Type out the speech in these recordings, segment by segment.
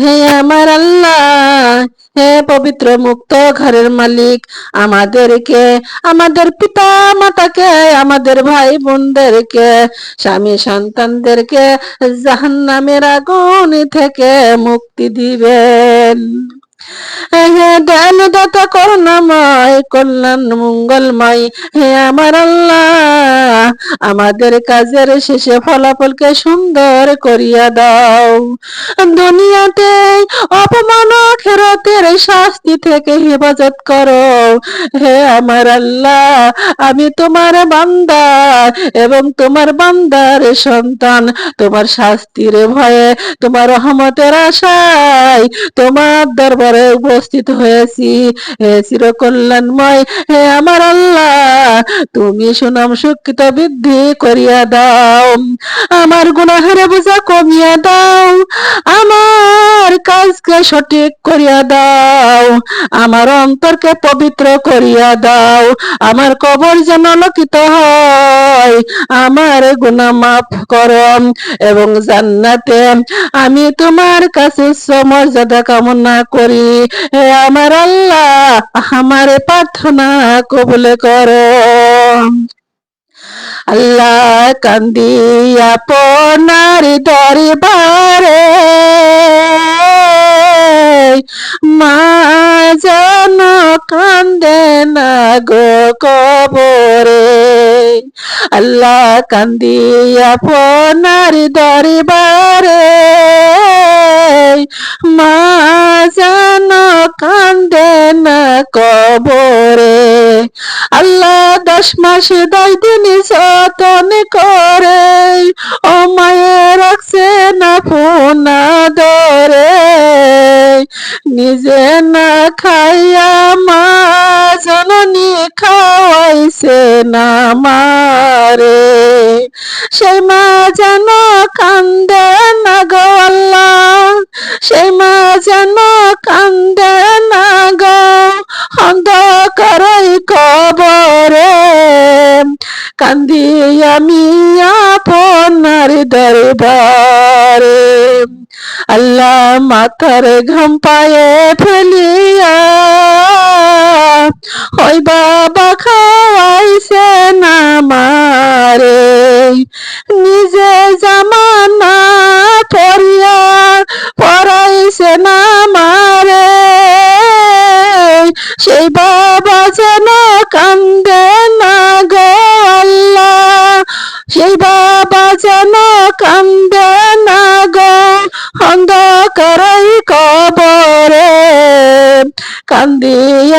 হে আমার আল্লাহ, হে পবিত্র মুক্ত ঘরের মালিক। আমাদেরকে, আমাদের পিতা মাতাকে আমাদের ভাই বোনদেরকে স্বামী সন্তানদেরকে জাহান্নামের আগুন থেকে মুক্তি দিবেন। দয়ালু দাতা, করুণাময় কল্যাণ মঙ্গলময় হে আমার আল্লাহ। আমাদের কাজের শেষে ফলাফলকে সুন্দর করিয়া দাও। দুনিয়াতে অপমান ও শাস্তি থেকে হেফাজত করো। হে আমার আল্লাহ, আমি তোমার বান্দা এবং তোমার বান্দার সন্তান। তোমার শাস্তির ভয়ে, তোমার রহমতের আশায় তোমার দরবারে উপস্থিত হয়েছি। হে চিরকল্যাণময়, হে আমার আল্লাহ, তুমি সুনাম সুখিত বৃদ্ধি করিয়া দাও। আমার গুনাহের বোঝা কমিয়া দাও। কাজকে সঠিক করিয়া দাও। আমার অন্তরকে পবিত্র করিয়া দাও। আমার কবর যেন আলোকিত হয়। আমার গুনাহ মাফ করো। এবং জান্নাতে আমি তোমার কাছে উচ্চ মর্যাদা কামনা করি। হে আমার আল্লাহ, আমার প্রার্থনা কবুল করো। আল্লাহ কান্দি আপনার দরবারে যেন কান্দে না গো কবরে। আল্লাহ কান্দি আপনার দরবারে। মা যেন কান্দে না কবরে। আল্লাহ দশ মাসে দশ দিন যতন করে। ও মায়ের রাখছে না ফোনা ধরে। নিজে না খাইয়া মা জননী খাওয়াইছে না মারে। সেই মা যেন কান্দে না গো আল্লাহ। সেই মা যেন কান্দে না গো অন্ধকারই কবরে। কান্দি আমি আপনার দরবারে। আল্লাহ মাথার ঘাম পায়ে ফেলিয়া। ওই বাবা খাওয়াইছে না মারে নিজে জামানা পরিয়া পড়াইছে না মারে সেই বাবা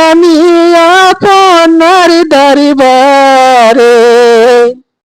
আমি আপনার দরবারে।